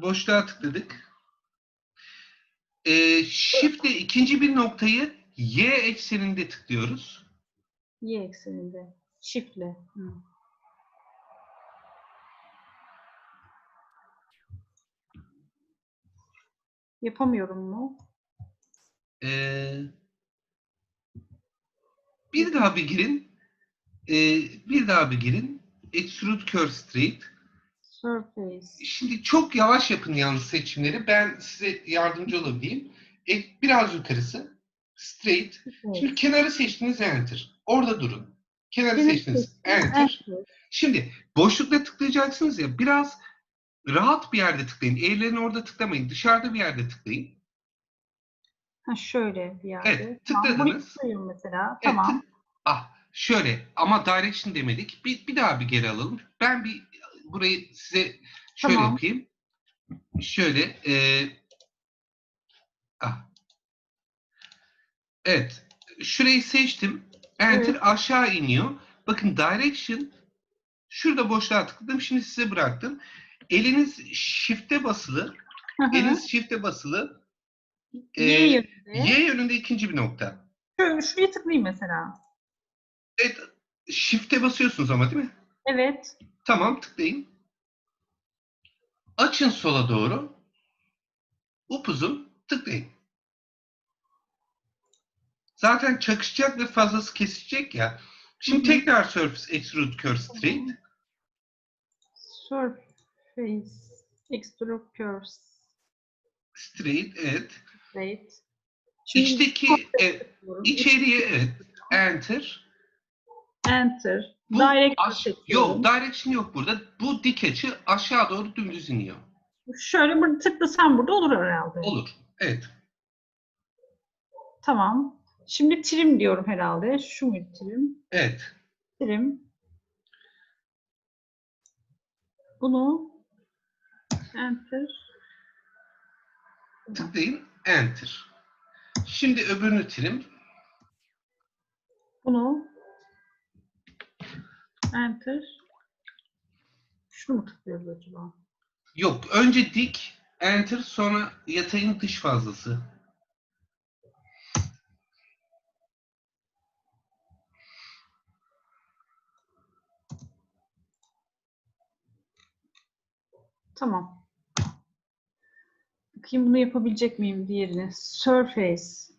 boşluğa tıkladık. Ee, Shift'le ikinci bir noktayı Y ekseninde tıklıyoruz. Y ekseninde. Shift'le. Hı. Yapamıyorum mu? Ee, bir daha bir girin. Ee, bir daha bir girin. Extrude Curve Straight. Surface. Şimdi çok yavaş yapın yalnız seçimleri. Ben size yardımcı olabileyim. E, biraz yukarısı. Straight. Evet. Şimdi kenarı seçtiniz Enter. Orada durun. Kenarı Kenarı seçtiniz Enter. Enter. Şimdi boşlukta tıklayacaksınız ya biraz rahat bir yerde tıklayın. Eğrilerini orada tıklamayın. Dışarıda bir yerde tıklayın. Ha şöyle bir yerde. Evet, Tamam, tıkladınız. tıklayayım mesela. Evet, Tamam. Ah şöyle ama direction demedik. Bir, bir daha bir geri alalım. Ben bir burayı size şöyle Tamam. yapayım. Şöyle e, ah. Evet. Şurayı seçtim. Enter Evet. aşağı iniyor. Bakın direction şurada boşluğa tıkladım. Şimdi size bıraktım. Eliniz shift'e basılı. Hı hı. Eliniz shift'e basılı. E, Y yönünde. Y yönünde ikinci bir nokta. Şöyle şuraya tıklayayım mesela. Evet. Shift'e basıyorsunuz ama değil mi? Evet. Tamam tıklayın. Açın sola doğru. Upuzun tıklayın. Zaten çakışacak ve fazlası kesecek ya. Şimdi Hı hı. tekrar Surface Extrude Curve Straight. Surface. Extrude curves. Straight evet. Straight. İçteki e, içeriye evet. Enter. Enter. Bu Direct aş- seçiyorum. yok direction yok burada. Bu dik açı aşağı doğru dümdüz iniyor. Şöyle burada tıklasam burada olur herhalde. Olur. Evet. Tamam. Şimdi trim diyorum herhalde. Şu mu trim? Evet. Trim. Bunu enter. Tıklayın. Enter. Şimdi öbürünü trim. Bunu enter. Şunu mu tıklıyoruz acaba? Yok. Önce dik, enter, sonra yatayın dış fazlası. Tamam. Bakayım bunu yapabilecek miyim diğerini. Surface.